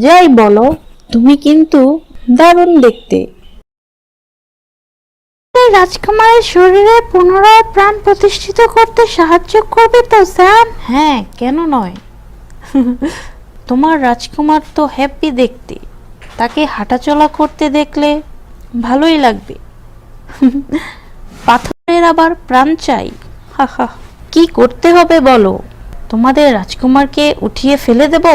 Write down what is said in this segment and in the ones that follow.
যাই বলো তুমি কিন্তু দারুণ দেখতে। রাজকুমারের শরীরে পুনরায় প্রাণ প্রতিষ্ঠিত করতে সাহায্য করবে তো স্যাম? হ্যাঁ কেন নয়? তোমার রাজকুমার তো হ্যাপি দেখতে। তাকে হাঁটাচলা করতে দেখলে ভালোই লাগবে। পাথরের আবার প্রাণ চাই। কি করতে হবে বলো? তোমাদের রাজকুমারকে উঠিয়ে ফেলে দেব?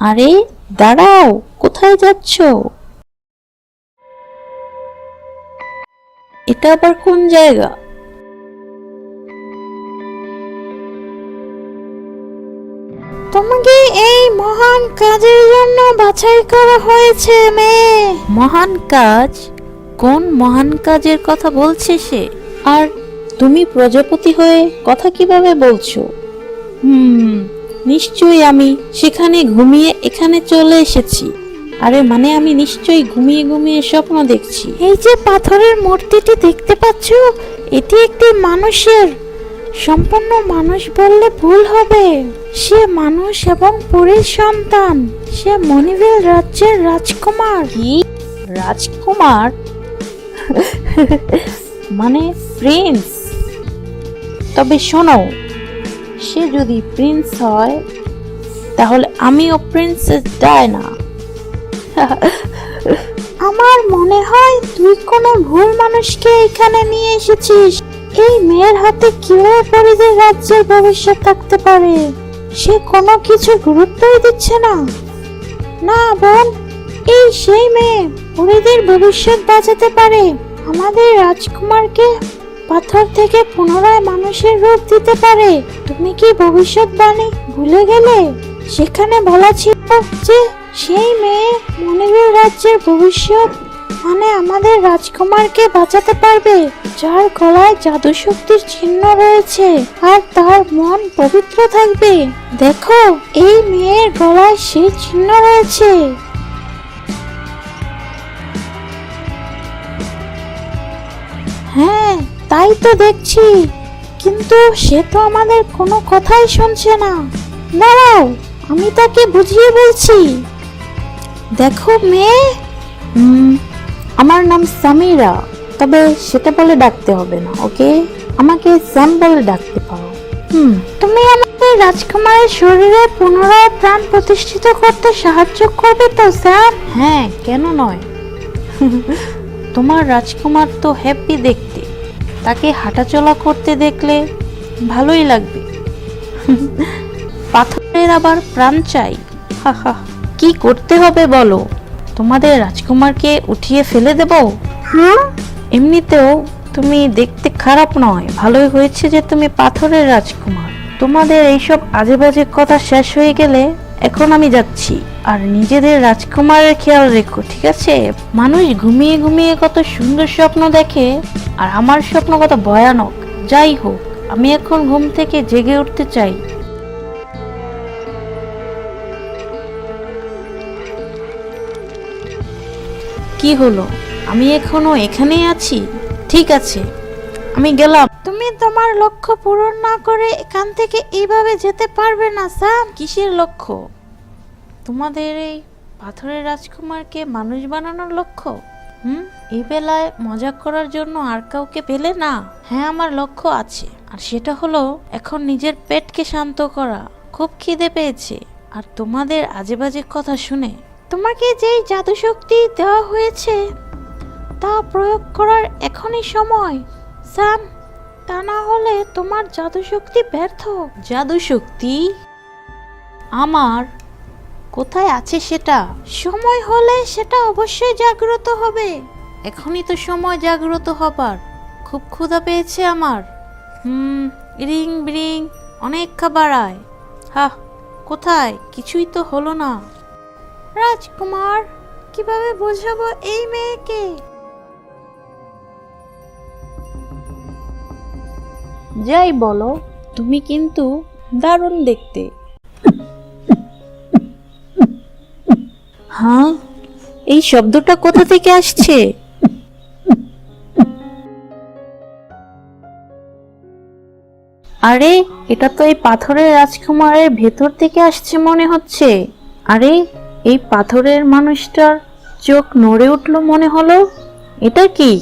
আরে দাঁড়াও কোথায় যাচ্ছ? এটা আবার কোন জায়গা? তোমাকে এই মহান কাজের জন্য বাছাই করা হয়েছে মেয়ে। মহান কাজ? কোন মহান কাজের কথা বলছে সে? আর তুমি প্রজাপতি হয়ে কথা কীভাবে বলছো? হুম নিশ্চয়ই আমি সেখানে ঘুমিয়ে এখানে চলে এসেছি। আরে মানে আমি নিশ্চয়ই ঘুমিয়ে ঘুমিয়ে স্বপ্ন দেখছি। এই যে পাথরের মূর্তিটি দেখতে পাচ্ছ এটি একটি মানুষের। সম্পূর্ণ মানুষ বললে ভুল হবে। সে মানুষ এবং পুরীর সন্তান। সে মনিবেল রাজ্যের রাজকুমার। কি? রাজকুমার? মানে প্রিন্স। তবে শোনো সে যদি প্রিন্স হয়, তাহলে আমিও প্রিন্সেস ডায়না। আমার মনে হয় তুই কোনো ভুল মানুষকে এখানে নিয়ে এসেছিস। এই মেয়ের হাতে কীভাবে পরিদের রাজ্যের ভবিষ্যৎ থাকতে পারে? সে কোনো কিছু গুরুত্বই দিচ্ছে না। না, বোন, এই সেই মেয়ে, পরিদের ভবিষ্যৎ বাঁচাতে পারে। আমাদের রাজকুমারকে পাথর থেকে পুনরায় মানুষের রূপ দিতে পারে। তুমি কি ভবিষ্যৎবাণী ভুলে গেলে? সেখানে বলা ছিল যে, সেই মেয়ে মনিবের রাজ্যের ভবিষ্যৎ মানে আমাদের রাজকুমারকে বাঁচাতে পারবে, যার গলায় জাদু শক্তির চিহ্ন রয়েছে আর তার মন পবিত্র থাকবে। দেখো, এই মেয়ের গলায় সেই চিহ্ন রয়েছে। হ্যাঁ তাই তো দেখছি। কিন্তু সে তো আমাদের কোনো কথাই শুনছে না। দাঁড়াও, আমি তাকে বুঝিয়ে বলছি। দেখো মেয়ে। আমার নাম সামিরা। তবে সেটা বলে ডাকতে হবে না, ওকে? আমাকে স্যাম বলে ডাকতে পারো। হুম, তুমি আমাকে রাজকুমারের শরীরে পুনরায় প্রাণ প্রতিষ্ঠিত করতে সাহায্য করবে তো স্যার হ্যাঁ কেন নয়? তোমার রাজকুমার তো হ্যাপি দেখতে। তাকে হাঁটাচলা করতে দেখলে ভালোই লাগবে। পাথরের আবার প্রাণ চাই। কি করতে হবে বলো? তোমাদের রাজকুমারকে উঠিয়ে ফেলে দেব? এমনিতেও তুমি দেখতে খারাপ নয়। ভালোই হয়েছে যে তুমি পাথরের রাজকুমার। তোমাদের এইসব আজে বাজে কথা শেষ হয়ে গেলে এখন আমি যাচ্ছি। আর নিজেদের রাজকুমারের খেয়াল রেখো, ঠিক আছে? মানুষ ঘুমিয়ে ঘুমিয়ে কত সুন্দর স্বপ্ন দেখে। আর আমার স্বপ্ন কত ভয়ানক। যাই হোক, আমি এখন ঘুম থেকে জেগে উঠতে চাই। কি হলো? আমি এখনও এখানেই আছি? ঠিক আছে, আমি গেলাম। তুমি তোমার লক্ষ্য পূরণ না করে এখান থেকে এইভাবে যেতে পারবে না, স্যাম। কিসের লক্ষ্য? তোমাদের এই পাথরের রাজকুমারকে মানুষ বানানোর লক্ষ্য? হুম? এই বেলায় মজা করার জন্য আর কাউকে পেলে না? হ্যাঁ আমার লক্ষ্য আছে। আর সেটা হলো, এখন নিজের পেটকে শান্ত করা। খুব খিদে পেয়েছে। আর তোমাদের আজে বাজে কথা শুনে। তোমাকে যেই জাদু শক্তি দেওয়া হয়েছে, তা প্রয়োগ করার এখনই সময়। স্যাম, তা না হলে তোমার জাদু শক্তি ব্যর্থ। জাদু শক্তি আমার কোথায় আছে সেটা? সময় হলে সেটা অবশ্যই জাগ্রত হবে। এখনই তো সময় জাগ্রত হবার। খুব ক্ষুধা পেয়েছে আমার। হুম, রিং বিরিং, অনেক খাবার আয়। হা কোথায়? কিছুই তো হলো না। রাজকুমার, কীভাবে বোঝাবো এই মেয়েকে? যাই বলো, তুমি কিন্তু দারুণ দেখতে। হ্যাঁ? এই শব্দটা কোথা থেকে আসছে? আরে, এটা তো এই পাথরের রাজকুমারের ভেতর থেকে আসছে মনে হচ্ছে। আরে, এই পাথরের মানুষটার চোখ নড়ে উঠল মনে হলো। এটা কি?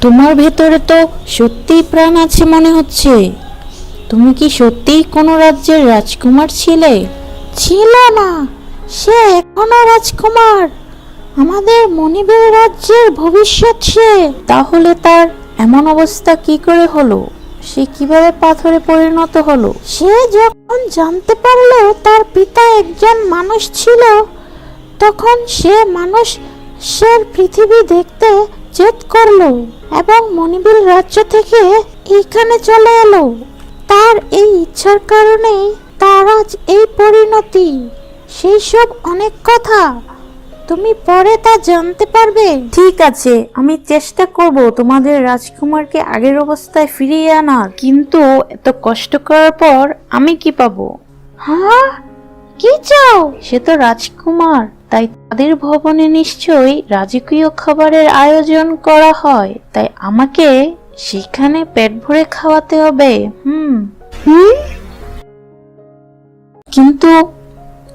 তোমার ভেতরে তো সত্যিই প্রাণ আছে মনে হচ্ছে। তুমি কি সত্যিই কোনো রাজ্যের রাজকুমার ছিলে? ছিল না! সে এখনও রাজকুমার। আমাদের মণিবের রাজ্যের ভবিষ্যৎ সে। তাহলে তার এমন অবস্থা কি করে হলো? সে কীভাবে পাথরে পরিণত হলো? সে যখন জানতে পারল তার পিতা একজন মানুষ ছিল, তখন সে মানুষ সের পৃথিবী দেখতে জেদ করল এবং মণিবিল রাজ্য থেকে এইখানে চলে এলো। তার এই ইচ্ছার কারণেই তার আজ এই পরিণতি। সেই সব অনেক কথা। তুমি পরে তা জানতে পারবে। ঠিক আছে আমি চেষ্টা করব তোমাদের রাজকুমারকে আগের অবস্থায় ফিরিয়ে আনার। কিন্তু এত কষ্ট করার পর আমি কি পাবো? হ্যাঁ? কি চাও? সে তো রাজকুমার তাই তাদের ভবনে নিশ্চয়ই রাজকীয় খাবারের আয়োজন করা হয়। তাই আমাকে সেখানে পেট ভরে খাওয়াতে হবে। হুম। হুম? কিন্তু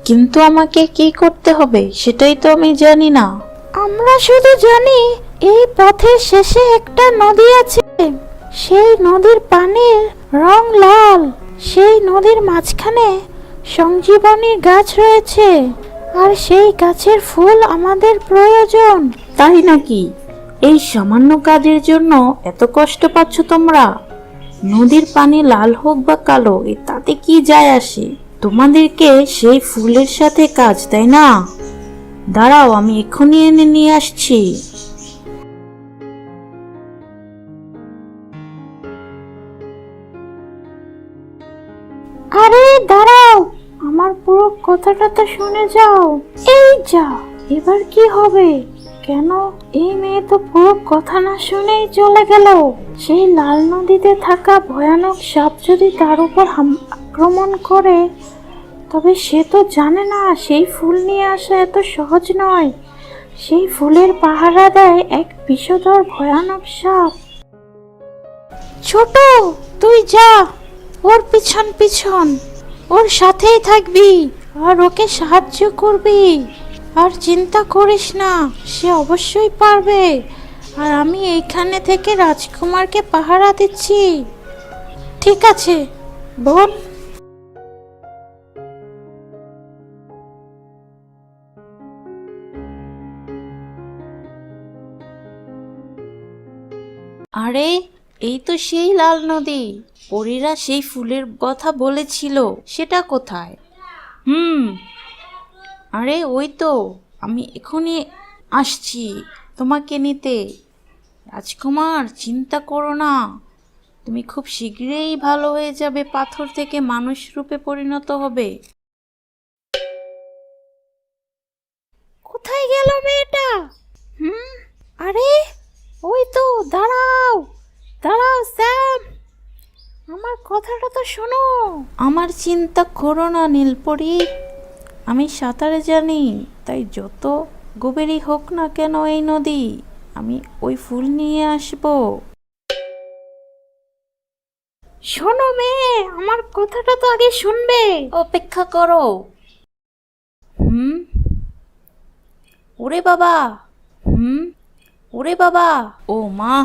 কিন্তু আমাকে কি করতে হবে সেটাই তো আমি জানি না। আমরা শুধু জানি এই পথের শেষে একটা নদী আছে। সেই নদীর পানির রং লাল। সেই নদীর মাঝখানে সঞ্জীবনী গাছ রয়েছে। আর সেই গাছের ফুল আমাদের প্রয়োজন। তাই নাকি? এই সামান্য কাজের জন্য এত কষ্ট পাচ্ছ তোমরা? নদীর পানি লাল হোক বা কালো তাতে কি যায় আসে? তোমাদেরকে সেই ফুলের সাথে কাজ, তাই না? দাঁড়াও, আমি এক্ষুনি এনে নিয়ে আসছি। আরে, দাঁড়াও, আমার পুরো কথাটা তো শুনে যাও। এই যা, এবার কি হবে? কেন এই মেয়ে তো পুরো কথা না শুনেই চলে গেল? সেই লাল নদীতে থাকা ভয়ানক সাপ যদি তার উপর আক্রমণ করে, তবে সে তো জানে না, সেই ফুল নিয়ে আসা এত সহজ নয়। সেই ফুলের পাহারা দেয় এক বিষধর ভয়ানক সাপ। ছোট, তুই যা, ওর পিছন পিছন। ওর সাথেই থাকবি, আর ওকে সাহায্য করবি। আর চিন্তা করিস না, সে অবশ্যই পারবে। আর আমি এইখানে থেকে রাজকুমারকে পাহারা দিচ্ছি। ঠিক আছে, বোন। আরে এই তো সেই লাল নদী। পরীরা সেই ফুলের কথা বলেছিল সেটা কোথায়? হুম আরে ওই তো আমি এখনই আসছি তোমাকে নিতে। রাজকুমার চিন্তা করো না। তুমি খুব শীঘ্রই ভালো হয়ে যাবে পাথর থেকে মানুষ রূপে পরিণত হবে। কোথায় গেল মেয়েটা? হুম আরে দাঁড়াও স্যাম। আমার কথাটা তো শোনো। আমার চিন্তা করো না নীলপরি। আমি সাঁতারে জানি তাই যত গভীরই হোক না কেন এই নদী আমি ওই ফুল নিয়ে আসব। শোনো মেয়ে আমার কথাটা তো আগে শুনবে। অপেক্ষা করো। হুম? ওরে বাবা। হুম? ওরে বাবা। ও মা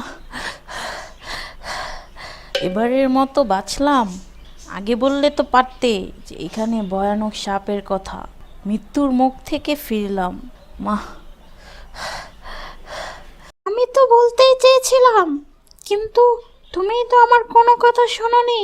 এবারের মতো বাঁচলাম। আগে বললে তো পারতে যে এখানে ভয়ানক সাপের কথা। মৃত্যুর মুখ থেকে ফিরলাম। মা। আমি তো বলতেই চেয়েছিলাম, কিন্তু তুমি তো আমার কোনো কথা শোনোনি।